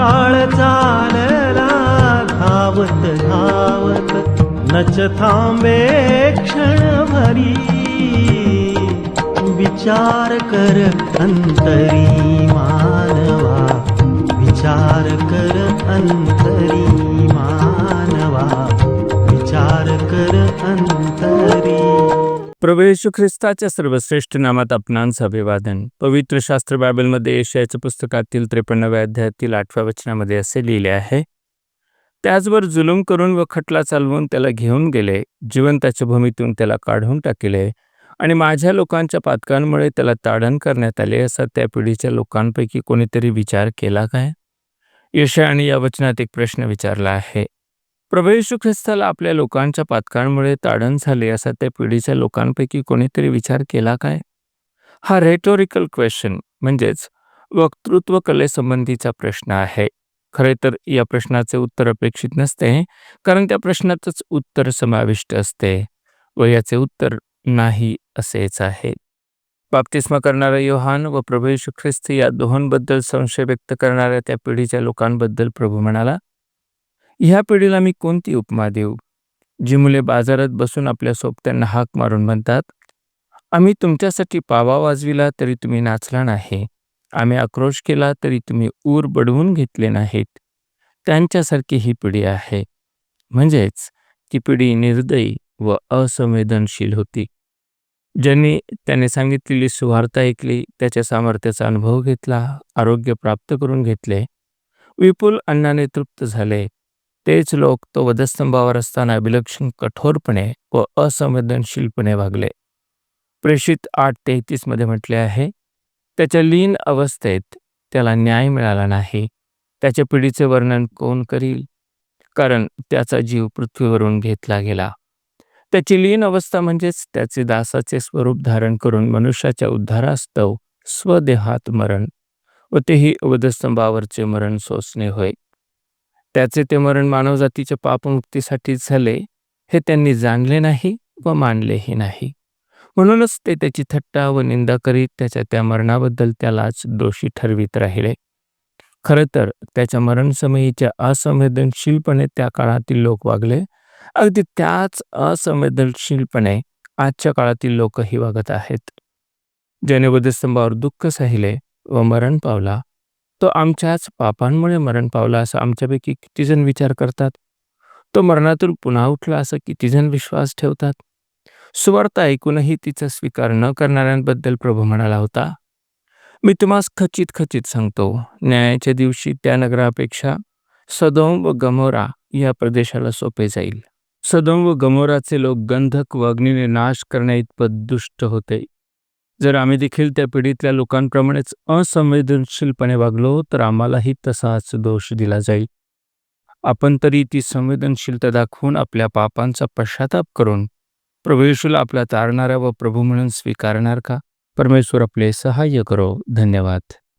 काळ चालला धावत धावत नच थांबे क्षण भरी विचार कर अंतरी मानवा विचार कर अंतरी मानवा. विचार कर अंतरी प्रभू येशू ख्रिस्ताच्या सर्वश्रेष्ठ नामात आपणांचं अभिवादन पवित्र शास्त्र बायबलमध्ये यशयाच्या पुस्तकातील त्रेपन्नव्या अध्यायातील आठव्या वचनामध्ये असे लिहिले आहे त्याचवर जुलूम करून व खटला चालवून त्याला घेऊन गेले जिवंताच्या भूमीतून त्याला काढून टाकले आणि माझ्या लोकांच्या पातकांमुळे त्याला ताडण करण्यात आले असा त्या पिढीच्या लोकांपैकी कोणीतरी विचार केला काय? यशा आणि या वचनात एक प्रश्न विचारला आहे प्रभू ख्रिस्ताला आपल्या लोकांच्या पातकांमुळे ताडण झाले असा त्या पिढीच्या लोकांपैकी कोणीतरी विचार केला काय? हा रेटोरिकल क्वेश्चन म्हणजेच वक्तृत्व कलेसंबंधीचा प्रश्न आहे. खरे तर या प्रश्नाचे उत्तर अपेक्षित नसते कारण त्या प्रश्नातच उत्तर समाविष्ट असते व याचे उत्तर नाही असेच आहे. बाप्तिस्मा करणारा योहान व प्रभू ख्रिस्त या दोहोंबद्दल संशय व्यक्त करणाऱ्या त्या पिढीच्या लोकांबद्दल प्रभू म्हणाला ह्या पिढीला मी कोणती उपमा देऊ? जी मुले बाजारात बसून आपल्या सोबत्यांना हाक मारून म्हणतात आम्ही तुमच्यासाठी पावा वाजविला तरी तुम्ही नाचला नाही. आम्ही आक्रोश केला तरी तुम्ही ऊर बडवून घेतले नाहीत. त्यांच्यासारखी ही पिढी आहे. म्हणजेच ती पिढी निर्दयी व असंवेदनशील होती. ज्यांनी त्याने सांगितलेली सुवार्ता ऐकली त्याच्या सामर्थ्याचा अनुभव घेतला आरोग्य प्राप्त करून घेतले विपुल अन्नाने तृप्त झाले तेच लोक तो वधस्तंभावर असताना विलक्षण कठोरपणे व असंवेदनशीलपणे वागले प्रेषित आठ तेहतीसमध्ये म्हटले आहे त्याच्या लीन अवस्थेत त्याला न्याय मिळाला नाही. त्याच्या पिढीचे वर्णन कोण करील? कारण त्याचा जीव पृथ्वीवरून घेतला गेला. त्याची लीन अवस्था म्हणजेच त्याचे दासाचे स्वरूप धारण करून मनुष्याच्या उद्धारास्तव स्वदेहात मरण व तेही वधस्तंभावरचे मरण सोसणे होय. त्याचे ते मरण मानवजातीच्या पापमुक्तीसाठी झाले हे त्यांनी जाणले नाही व मानलेही नाही. म्हणूनच ते त्याची थट्टा व निंदा करीत त्याच्या त्या मरणाबद्दल त्यालाच दोषी ठरवित राहिले. खरं तर त्याच्या मरणसमयीच्या असंवेदनशीलपणे त्या काळातील लोक वागले. अगदी त्याच असंवेदनशीलपणे आजच्या काळातील लोकही वागत आहेत. ज्याने वधस्तंभावर दुःख सहिले व मरण पावला. तो आमच्याच पापांमुळे मरण पावला असं आमच्यापैकी किती जण विचार करतात? तो मरणातून पुन्हा उठला असं किती जण विश्वास ठेवतात? सुवार्थ ऐकूनही तिचा स्वीकार न करणाऱ्यांबद्दल प्रभू म्हणाला होता मी तुम्हास खचित खचित सांगतो न्यायाच्या दिवशी त्या नगरापेक्षा सदोम व गमोरा या प्रदेशाला सोपे जाईल. सदोम व गमोराचे लोक गंधक व अग्नीने नाश करण्या इतपत दुष्ट होते. जर आम्ही देखील त्या पिढीतल्या लोकांप्रमाणेच असंवेदनशीलपणे वागलो तर आम्हालाही तसाच दोष दिला जाईल. आपण तरी ती संवेदनशीलता दाखवून आपल्या पापांचा पश्चाताप करून प्रभूशूला आपला तारणारा व प्रभू म्हणून स्वीकारणार का? परमेश्वर आपले सहाय्य करो. धन्यवाद.